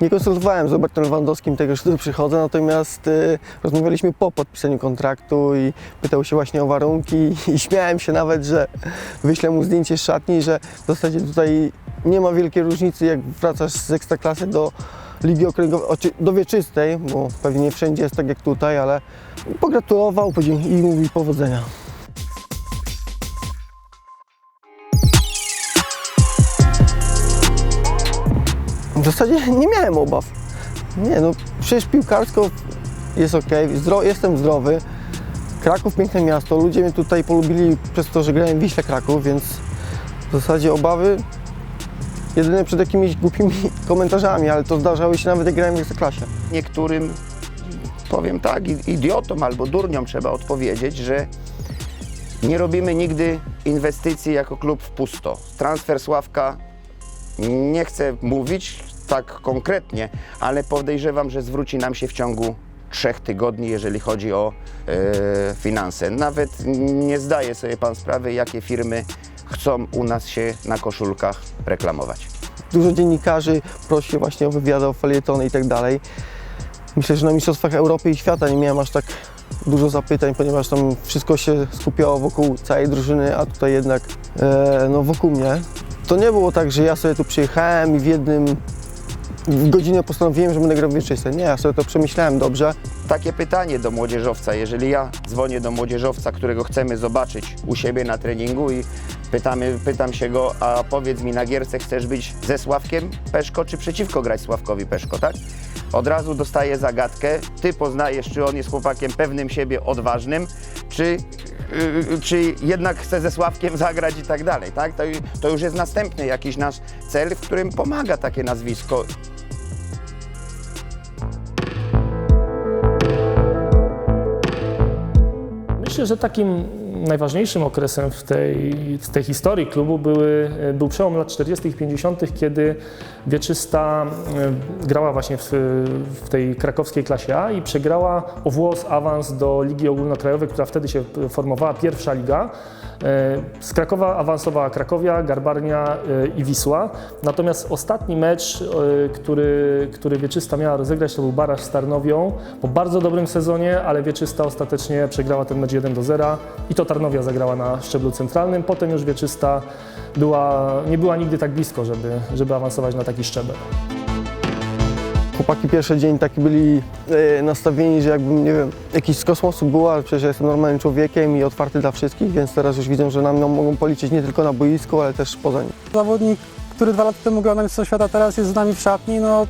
Nie konsultowałem z Robertem Lewandowskim tego, że tu przychodzę, natomiast y, rozmawialiśmy po podpisaniu kontraktu i pytał się właśnie o warunki i śmiałem się nawet, że wyślę mu zdjęcie z szatni, że w zasadzie tutaj nie ma wielkiej różnicy, jak wracasz z ekstraklasy do Ligi Okręgowej, do wieczystej, bo pewnie nie wszędzie jest tak jak tutaj, ale pogratulował i mówi powodzenia. W zasadzie nie miałem obaw. Nie no, przecież piłkarsko jest ok, zdro, jestem zdrowy. Kraków piękne miasto, ludzie mnie tutaj polubili przez to, że grałem w Wiśle Kraków, więc w zasadzie obawy jedyne przed jakimiś głupimi komentarzami, ale to zdarzały się nawet jak grałem w Ekstraklasie. Niektórym, powiem tak, idiotom albo durniom trzeba odpowiedzieć, że nie robimy nigdy inwestycji jako klub w pusto. Transfer Sławka nie chcę mówić tak konkretnie, ale podejrzewam, że zwróci nam się w ciągu trzech tygodni, jeżeli chodzi o e, finanse. Nawet nie zdaje sobie pan sprawy, jakie firmy chcą u nas się na koszulkach reklamować. Dużo dziennikarzy prosi właśnie o wywiady, o felietony i tak dalej. Myślę, że na Mistrzostwach Europy i Świata nie miałem aż tak dużo zapytań, ponieważ tam wszystko się skupiało wokół całej drużyny, a tutaj jednak e, no, wokół mnie. To nie było tak, że ja sobie tu przyjechałem i w jednym w godzinę postanowiłem, że będę grał w wieczystej. Nie, ja sobie to przemyślałem dobrze. Takie pytanie do młodzieżowca. Jeżeli ja dzwonię do młodzieżowca, którego chcemy zobaczyć u siebie na treningu i pytamy, pytam się go, a powiedz mi na gierce chcesz być ze Sławkiem Peszko, czy przeciwko grać Sławkowi Peszko, tak? Od razu dostaję zagadkę. Ty poznajesz, czy on jest chłopakiem pewnym siebie, odważnym, czy, czy jednak chce ze Sławkiem zagrać i tak dalej, tak? To, to już jest następny jakiś nasz cel, w którym pomaga takie nazwisko. Myślę, że takim najważniejszym okresem w tej, w tej historii klubu były, był przełom lat 40. i 50., kiedy Wieczysta e, grała właśnie w, w tej krakowskiej klasie A i przegrała o włos awans do Ligi Ogólnokrajowej, która wtedy się formowała, pierwsza liga. E, Z Krakowa awansowała Krakowia, Garbarnia e, i Wisła. Natomiast ostatni mecz, który, który Wieczysta miała rozegrać, to był Baraż z Tarnowią po bardzo dobrym sezonie, ale Wieczysta ostatecznie przegrała ten mecz 1 do 0 i to Tarnowia zagrała na szczeblu centralnym. Potem już Wieczysta była, nie była nigdy tak blisko, żeby, żeby awansować na taki szczebel. Chłopaki pierwszy dzień taki byli e, nastawieni, że jakbym, nie wiem, jakiś z kosmosu był, ale przecież ja jestem normalnym człowiekiem i otwarty dla wszystkich, więc teraz już widzą, że na mnie mogą policzyć nie tylko na boisku, ale też poza nim. Zawodnik, który dwa lata temu grał na Mistrzostwo Świata, teraz jest z nami w szatni, no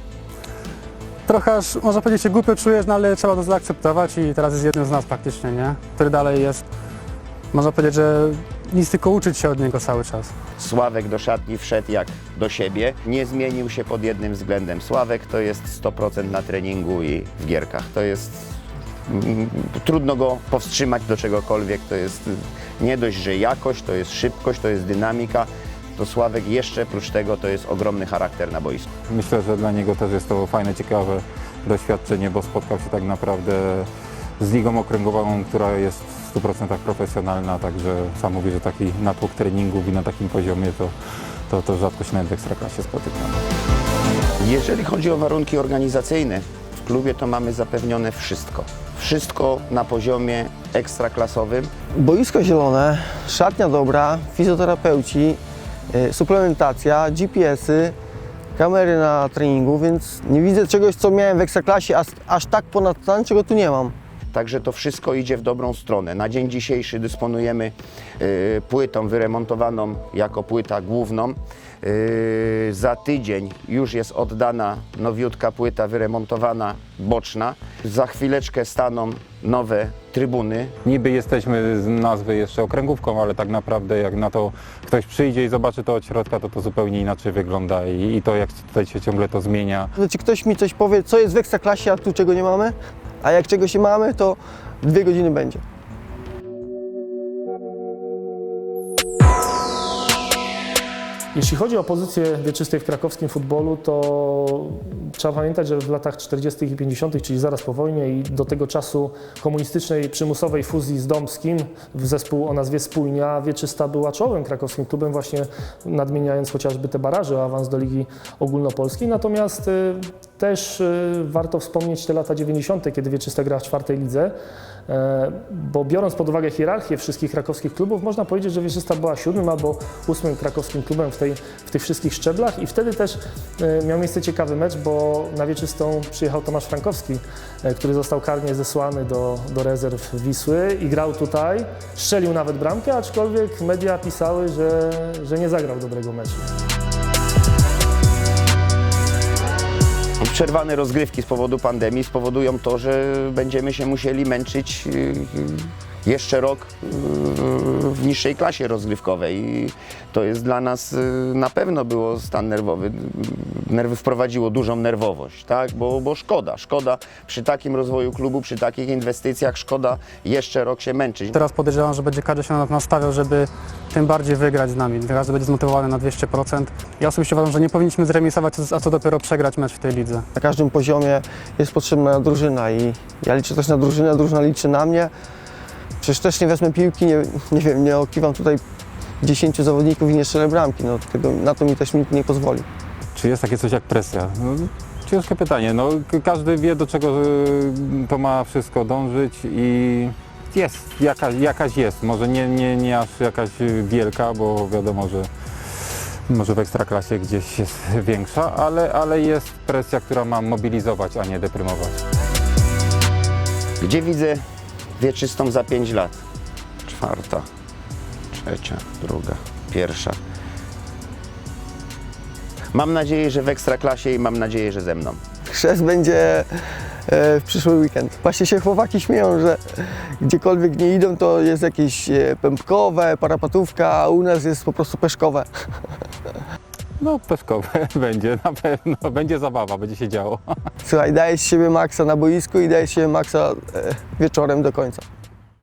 trochę aż, można powiedzieć, się głupio czujesz, no ale trzeba to zaakceptować i teraz jest jednym z nas praktycznie, nie? Który dalej jest, można powiedzieć, że nic tylko uczyć się od niego cały czas. Sławek do szatni wszedł jak do siebie. Nie zmienił się pod jednym względem. Sławek to jest 100% na treningu i w gierkach. To jest. mm, Trudno go powstrzymać do czegokolwiek. To jest y, nie dość, że jakość, to jest szybkość, to jest dynamika. To Sławek jeszcze oprócz tego to jest ogromny charakter na boisku. Myślę, że dla niego też jest to fajne, ciekawe doświadczenie, bo spotkał się tak naprawdę z ligą okręgową, która jest 100% profesjonalna, także sam mówi, że taki natłok treningów i na takim poziomie to, to, to rzadko się nawet w Ekstraklasie spotykamy. Jeżeli chodzi o warunki organizacyjne, w klubie to mamy zapewnione wszystko. Wszystko na poziomie ekstraklasowym. Boisko zielone, szatnia dobra, fizjoterapeuci, e, suplementacja, GPS-y, kamery na treningu, więc nie widzę czegoś, co miałem w Ekstraklasie, aż, aż tak ponadto, czego tu nie mam. Także to wszystko idzie w dobrą stronę. Na dzień dzisiejszy dysponujemy y, płytą wyremontowaną jako płyta główną. Y, za tydzień już jest oddana nowiutka płyta wyremontowana boczna. Za chwileczkę staną nowe trybuny. Niby jesteśmy z nazwy jeszcze okręgówką, ale tak naprawdę jak na to ktoś przyjdzie i zobaczy to od środka, to to zupełnie inaczej wygląda i, i to jak tutaj się ciągle to zmienia. Czy ktoś mi coś powie, co jest w Ekstraklasie, a tu czego nie mamy? A jak czegoś mamy, to dwie godziny będzie. Jeśli chodzi o pozycję wieczystej w krakowskim futbolu, to trzeba pamiętać, że w latach 40. i 50., czyli zaraz po wojnie i do tego czasu komunistycznej przymusowej fuzji z Domskim w zespół o nazwie Spójnia, Wieczysta była czołowym krakowskim klubem, właśnie nadmieniając chociażby te baraże awans do Ligi Ogólnopolskiej. Natomiast y, też y, warto wspomnieć te lata 90., kiedy Wieczysta grała w czwartej lidze, bo biorąc pod uwagę hierarchię wszystkich krakowskich klubów, można powiedzieć, że Wieczysta była siódmym albo ósmym krakowskim klubem w, tej, w tych wszystkich szczeblach i wtedy też e, miał miejsce ciekawy mecz, bo na Wieczystą przyjechał Tomasz Frankowski, e, który został karnie zesłany do, do rezerw Wisły i grał tutaj, strzelił nawet bramkę, aczkolwiek media pisały, że, że nie zagrał dobrego meczu. Przerwane rozgrywki z powodu pandemii spowodują to, że będziemy się musieli męczyć y, y, jeszcze rok y, w niższej klasie rozgrywkowej. I to jest dla nas y, na pewno było stan nerwowy. Nerwy wprowadziło dużą nerwowość, tak? bo, bo szkoda, szkoda przy takim rozwoju klubu, przy takich inwestycjach, szkoda jeszcze rok się męczyć. Teraz podejrzewam, że będzie każdy się na nas nastawiał, żeby tym bardziej wygrać z nami. Każdy będzie zmotywowany na 200%. Ja osobiście uważam, że nie powinniśmy zremisować, a co dopiero przegrać mecz w tej lidze. Na każdym poziomie jest potrzebna drużyna i ja liczę też na drużynę, drużyna liczy na mnie. Przecież też nie wezmę piłki, nie, nie wiem, nie okiwam tutaj 10 zawodników i nie strzelę bramki. No, tego, na to mi też nikt nie pozwoli. Czy jest takie coś jak presja? No, ciężkie pytanie. No, k- każdy wie, do czego y, to ma wszystko dążyć i jest, jakaś, jakaś jest. Może nie, nie, nie aż jakaś y, wielka, bo wiadomo, że może w ekstraklasie gdzieś jest większa, ale, ale jest presja, która ma mobilizować, a nie deprymować. Gdzie widzę wieczystą za 5 lat? Czwarta, trzecia, druga, pierwsza. Mam nadzieję, że w ekstraklasie i mam nadzieję, że ze mną. Chrzest będzie e, w przyszły weekend. Właśnie się chłopaki śmieją, że gdziekolwiek nie idą, to jest jakieś e, pępkowe, parapatówka, a u nas jest po prostu peszkowe. No, peszkowe będzie, na pewno. Będzie zabawa, będzie się działo. Słuchaj, daję z siebie maksa na boisku i daję z siebie maksa e, wieczorem do końca.